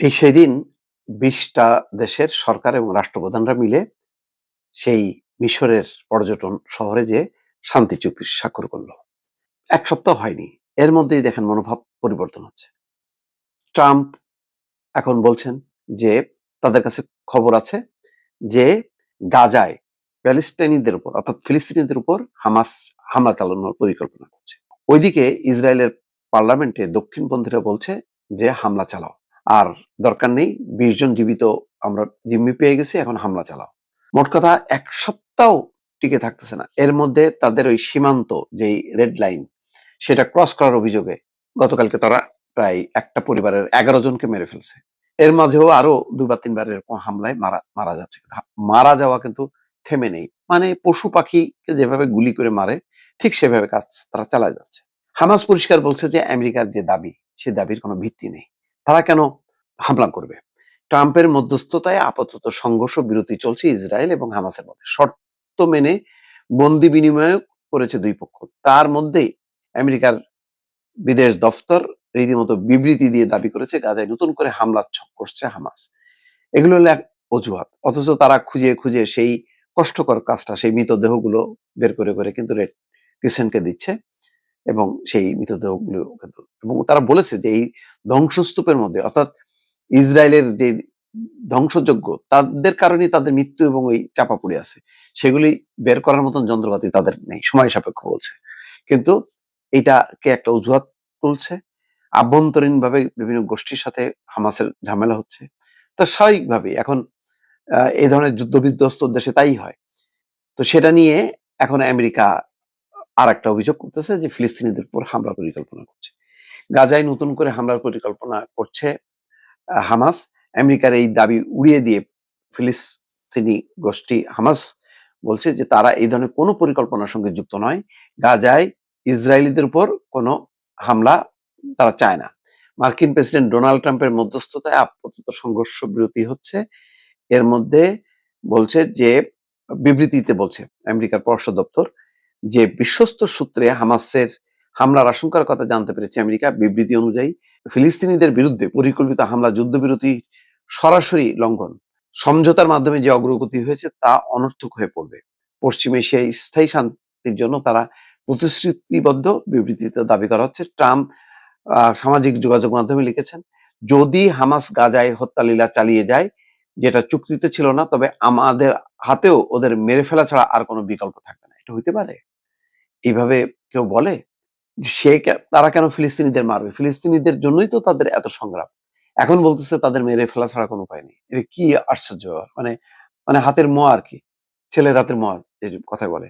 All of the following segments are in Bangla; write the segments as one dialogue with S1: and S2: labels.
S1: এই সেদিন বিশটা দেশের সরকার এবং রাষ্ট্রপ্রধানরা মিলে সেই মিশরের পর্যটন শহরে যে শান্তি চুক্তি স্বাক্ষর করল। এক সপ্তাহ হয়নি। এর মধ্যেই দেখেন মনোভাব পরিবর্তন হচ্ছে। ট্রাম্প এখন বলছেন যে তাদের কাছে খবর আছে যে গাজায় প্যালেস্টাইনিদের উপর অর্থাৎ ফিলিস্তিনিদের উপর হামাস হামলা চালানোর পরিকল্পনা করছে। ওইদিকে ইসরায়েলের পার্লামেন্টে দক্ষিণপন্থীরা বলছে যে হামলা চালাও। আর দরকার নেই, বিশ জন জীবিত আমরা জিম্মি পেয়ে গেছি, এখন হামলা চালাও। মোট কথা এক সপ্তাহ টিকে থাকতেছে না। এর মধ্যে তাদের ওই সীমান্ত যেই রেড লাইন, সেটা ক্রস করার অভিযোগে গতকালকে তারা প্রায় একটা পরিবারের এগারো জনকে মেরে ফেলছে। এর মাঝেও আরও দুবার তিনবার এরকম হামলায় মারা মারা যাচ্ছে। মারা যাওয়া কিন্তু থেমে নেই। মানে পশু পাখিকে যেভাবে গুলি করে মারে, ঠিক সেভাবে কাজ তারা চালায় যাচ্ছে। হামাস পরিষ্কার বলছে যে, আমেরিকার যে দাবি, সে দাবির কোনো ভিত্তি নেই। তারা কেন হামলা করবে। ট্রাম্পের মধ্যস্থতায় আপাতত সংঘর্ষ বিরতি চলছে ইসরায়েল এবং হামাসের মধ্যে। শর্ত মেনে বন্দি বিনিময় করেছে দুই পক্ষ। তার মধ্যেই আমেরিকার বিদেশ দফতর রীতিমতো বিবৃতি দিয়ে দাবি করেছে, গাজায় নতুন করে হামলা করছে হামাস। এগুলো হলো এক অজুহাত। অথচ তারা খুঁজে খুঁজে সেই কষ্টকর কাজটা, সেই মৃতদেহগুলো বের করে করে কিন্তু রেড ক্রিসেন্টকে দিচ্ছে এবং সেই মৃতদেহগুলো কিন্তু এবং তারা বলেছে যে এই ধ্বংসস্তূপের মধ্যে অর্থাৎ ইসরায়েলের যে ধ্বংসযোগ্য তাদের কারণে তাদের মৃত্যু এবং ওই চাপা পড়ে আছে। সেগুলি বের করার মতন যন্ত্রপাতি তাদের নেই, সময় সাপেক্ষ বলছে। কিন্তু এটাকে একটা অজুহাত তুলছে। আভ্যন্তরীণ ভাবে বিভিন্ন গোষ্ঠীর সাথে হামাসের ঝামেলা হচ্ছে। তা স্বাভাবিকভাবে এখন এই ধরনের যুদ্ধ বিধ্বস্ত দেশে তাই হয়। তো সেটা নিয়ে এখন আমেরিকা আর একটা অভিযোগ করতেছে যে ফিলিস্তিনিদের উপর হামলার পরিকল্পনা করছে। গাজায় নতুন করে হামলার পরিকল্পনা করছে হামাস, আমেরিকার এই দাবি উড়িয়ে দিয়ে ফিলিস্তিনি গোষ্ঠী হামাস বলছে যে তারা এই ধরনের কোনো পরিকল্পনার সঙ্গে যুক্ত নয়। গাজায় ইসরায়েলিদের উপর কোনো হামলা তারা চায় না। মার্কিন প্রেসিডেন্ট ডোনাল্ড ট্রাম্পের মধ্যস্থতায় আপাতত সংঘর্ষ বিরতি হচ্ছে। এর মধ্যে বলছে যে, বিবৃতিতে বলছে আমেরিকার পররাষ্ট্র দপ্তর যে বিশ্বস্ত সূত্রে হামাসের হামলার আশঙ্কার কথা জানতে পেরেছে আমেরিকা বিবৃতি অনুযায়ী ফিলিস্তিনিদের বিরুদ্ধে পরিকল্পিত হামলা যুদ্ধবিরতি সরাসরি লঙ্ঘন। সমঝোতার মাধ্যমে যে অগ্রগতি হয়েছে তা অনর্থক হয়ে পড়বে। পশ্চিম এশিয়ায় স্থায়ী শান্তির জন্য তারা প্রতিশ্রুতিবদ্ধ বিবৃতিতে দাবি করা হচ্ছে। ট্রাম্প সামাজিক যোগাযোগ মাধ্যমে লিখেছেন, যদি হামাস গাজায় হত্যালীলা চালিয়ে যায়, যেটা চুক্তিতে ছিল না, তবে আমাদের হাতেও ওদের মেরে ফেলা ছাড়া আর কোনো বিকল্প থাকবে না। এটা হইতে পারে? এইভাবে কেউ বলে? সে তারা কেন ফিলিস্তিনিদের মারবে? ফিলিস্তিনিদের জন্যই তো তাদের এত সংগ্রাম। এখন বলতেছে তাদের মেরে ফেলা ছাড়া কোনো উপায় নেই। এটা কি আশ্চর্য? মানে মানে হাতের মোয়া আর কি। ছেলের হাতের মোয়া কথায় বলে।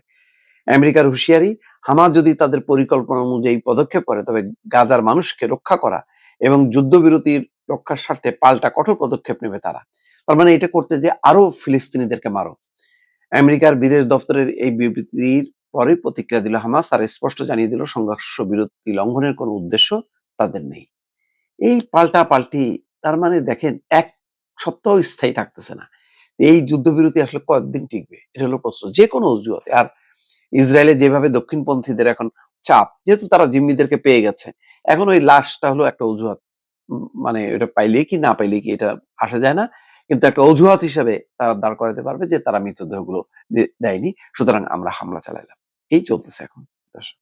S1: আমেরিকার হুঁশিয়ারি, হামাস যদি তাদের পরিকল্পনা অনুযায়ী পদক্ষেপ করে, তবে গাজার মানুষকে রক্ষা করা এবং যুদ্ধবিরতির রক্ষার স্বার্থে পাল্টা কঠোর পদক্ষেপ নেবে তারা। তার মানে এটা করতে যে আরও ফিলিস্তিনিদেরকে মারো। আমেরিকার বিদেশ দপ্তরের এই বিবৃতির পরে প্রতিক্রিয়া দিল হামাস তারা স্পষ্ট জানিয়ে দিল সংঘর্ষ বিরতি লঙ্ঘনের কোনো উদ্দেশ্য তাদের নেই। এই পাল্টা পাল্টি তার মানে দেখেন, এক সপ্তাহ স্থায়ী থাকতেছে না। এই যুদ্ধবিরতি আসলে কয়েকদিন টিকবে, এটা হলো প্রশ্ন যে কোনো অজুহাতে। আর ইসরায়েলে যেভাবে দক্ষিণপন্থীদের এখন চাপ, যেহেতু তারা জিম্মিদেরকে পেয়ে গেছে, এখন ওই লাশটা হলো একটা অজুহাত মানে এটা পাইলে কি, না পাইলে কি, এটা আসা যায় না। কিন্তু একটা অজুহাত হিসেবে তারা দাঁড় করাতে পারবে যে তারা মৃতদেহগুলো দেয়নি, সুতরাং আমরা হামলা চালাইলাম। এই চলতেছে এখন।